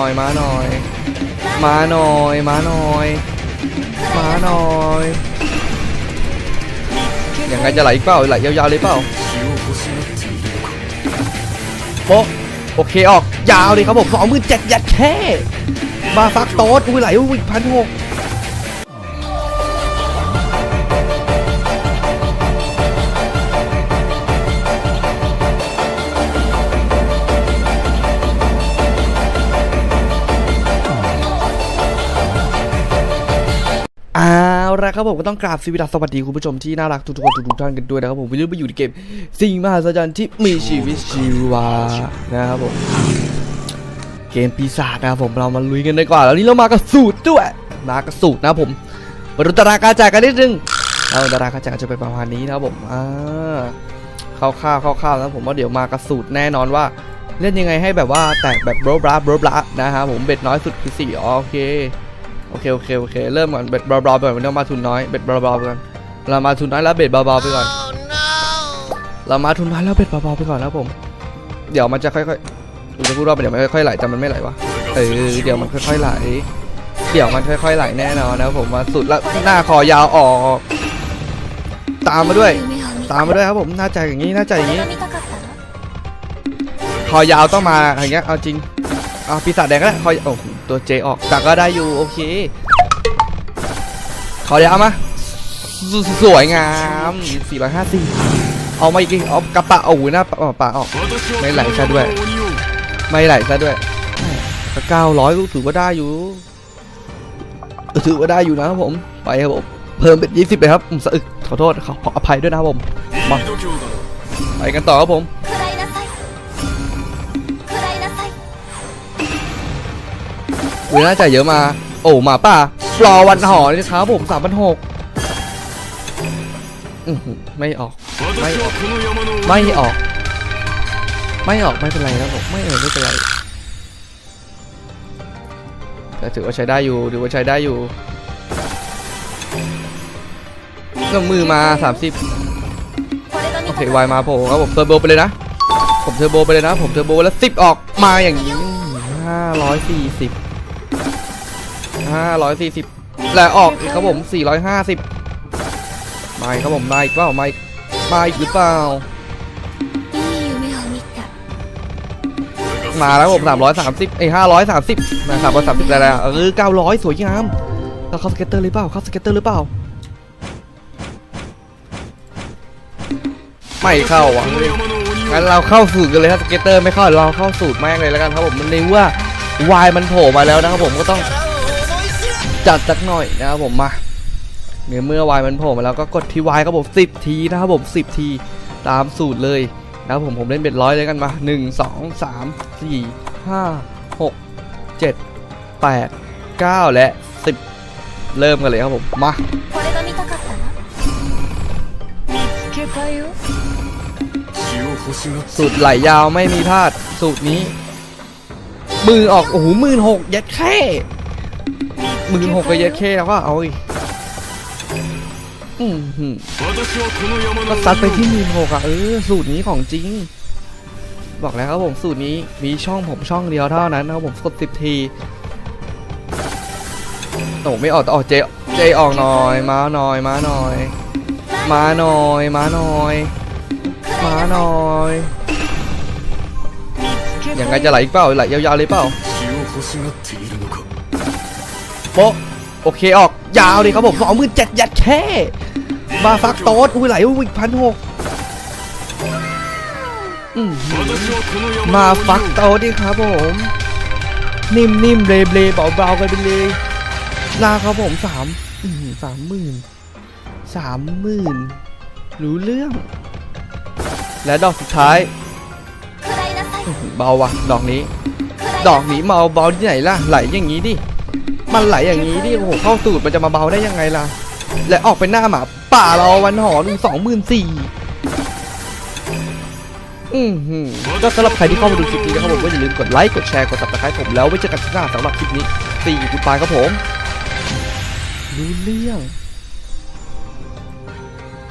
น่อยมาหน่อย มาหน่อยมาหน่อยมาหน่อยยังไงจะไหลอีกเปล่าไหลยาวๆเลยเปล่าโป๊ะโอเคออกยาวเลยครับผมสองหมื่นเจ็ดยัดแค่มาฟักโต๊ดอุ้ยไหลอุ้ยพันหก เอาละครับผมก็ต้องกราบสวัสดีคุณผู้ชมที่น่ารักทุกๆคนทุกๆท่านกันด้วยนะครับผมวันนี้มาอยู่ในเกมสิ่งมหัศจรรย์ที่มีชีวิตชีวานะครับผมเกมปีศาจนะครับผมเรามาลุยกันดีกว่าแล้วนี่เรามากับสูตรด้วยมากับสูตรนะผมมาดูตารางการจ่ายกันนิดนึงเอาตารางการจ่ายก็จะไปประมาณนี้นะครับผมอ่าคร่าวๆคร่าวๆนะผมว่าเดี๋ยวมากับสูตรแน่นอนว่าเล่นยังไงให้แบบว่าแตกแบบโบรบลาโบรบลานะครับผมเบ็ดน้อยสุดคือสี่โอเค โอเคโอเคโอเคเริ่มก่อนเบ็ดเบาๆไปก่อนเรามาทุนน้อยเบ็ดเบาๆไปก่อนเรามาทุนน้อยแล้วเบ็ดเบาๆไปก่อน เรามาทุนน้อยแล้วเบ็ดเบาๆไปก่อนแล้วผม เดี๋ยวมันจะค่อยๆผมจะพูดว่าเดี๋ยวมันค่อยๆไหลแต่มันไม่ไหลวะเออเดี๋ยวมันค่อยๆไหลเดี๋ยวมันค่อยๆไหลแน่นอนนะผมมาสุดละหน้าคอยาวออก ตามมาด้วย ตามมาด้วยครับผมหน้าใจอย่างนี้หน้าใจอย่างนี้ คอยาวต้องมาอย่างเงี้ยเอาจริงอาะปีศาจแดงก็ได้คอยโอ้ ตัวเจออกแต่ก็ได้อยู่โอเคคอยวเอามาสสวยงาม 450 เอามาอีกเอากระปะโอ้โหหน้าปะปะออก ไม่ไหลซะด้วย ไม่ไหลซะด้วยก็เก้าร้อยก็ถือว่าได้อยู่ ถือว่าได้อยู่นะครับผม ไปครับผม เพิ่มเป็นยี่สิบเลยครับสะอึกขอโทษขอขออภัยด้วยนะครับผม มา ไปกันต่อครับผม หรือน่าจะเยอะมา โอ้หมาป่ารอวันหอนี่ครับผมสามพันหกไม่ออกไม่ออก ไม่ออก ไม่ออกไม่เป็นไรครับผมไม่เออไม่เป็นไรแต่ถือว่าใช้ได้อยู่ถือว่าใช้ได้อยู่ลงมือมา 30 โอเควายมาผล่ครับผมเทอร์โบไปเลยนะ ผมเทอร์โบไปเลยนะ ผมเทอร์โบแล้วสิบออกมาอย่างนี้ห้าร้อยสี่สิบ 540แหละออกอีกครับผม 450มาครับผมมาอีกเปล่ามาอีกมาอีกหรือเปล่า มาแล้วผม330ไอ้530มา330ได้แล้วเออ900 สวยงามแล้วเข้าสเก็ตเตอร์หรือเปล่าเข้าสเก็ตเตอร์หรือเปล่า ไม่เข้าอะงั้นเราเข้าสูตรกันเลยครับสเก็ตเตอร์ไม่เข้าเราเข้าสูตรแม่งเลยแล้วกันครับผมมันนึกว่าวายมันโผล่มาแล้วนะครับผมก็ต้อง จัดสักหน่อยนะครับผมมาเมื่อเมื่อวายมันโผล่มาแล้วก็กดที่วายครับผมสิบทีนะครับผมสิบทีตามสูตรเลยนะครับผมผมเล่นเบ็ดร้อยเลยกันมาหนึ่งงสสอามสี่ห้าหกเจ็ดแปดเก้าและสิบเริ่มกันเลยครับผมมาสูตรไหลยาวไม่มีพลาดสูตรนี้ มือออกโอ้โหมื่นหกยัดแค่ หมื่นหกก็ยัดแค่แล้วก็เอาอีกก็ซัดไปที่หมื่นหกอะเออสูตรนี้ของจริง บอกแล้วครับผมสูตรนี้มีช่องผมช่องเดียวเท่านั้นนะครับผมกดสิบทีโอ้ไม่ออกต่ออกเจเจออกหน่อยมาหน่อยมาหน่อย มาหน่อยมาหน่อยมาหน่อยยังไงจะไหลเปล่าไหลยาวๆเลยเปล่า โปโอเคออกยาวเลยครับผมสองหมื่นเจ็ดยัดแค่มาฟักโต๊ดอุ้ยไหลอุ้ยพันหกมาฟักโต๊ดดิครับผมนิ่มๆเบลเบลเบาๆกันไปเลยลาครับผมสามสามหมื่นสามหมื่นรู้เรื่อง และดอกสุดท้าย เบาว่ะ ดอกนี้ ดอกนี้เมาเบาที่ไหนล่ะ ไหลอย่างนี้ดิ มันไหลอย่างนี้ดิโอ้โหเข้าสูตรมันจะมาเบาได้ยังไงล่ะ และออกเป็นหน้าหมาป่าเราวันหอดูสองหมื่นสี่อือฮึก็สำหรับใครที่เข้ามาดูคลิปนี้นะครับผมก็อย่าลืมกดไลค์กดแชร์กด subscribe ผมแล้วไว้เจอกันที่หน้าสำหรับคลิปนี้สี่กูดบายครับผมรู้เรื่อง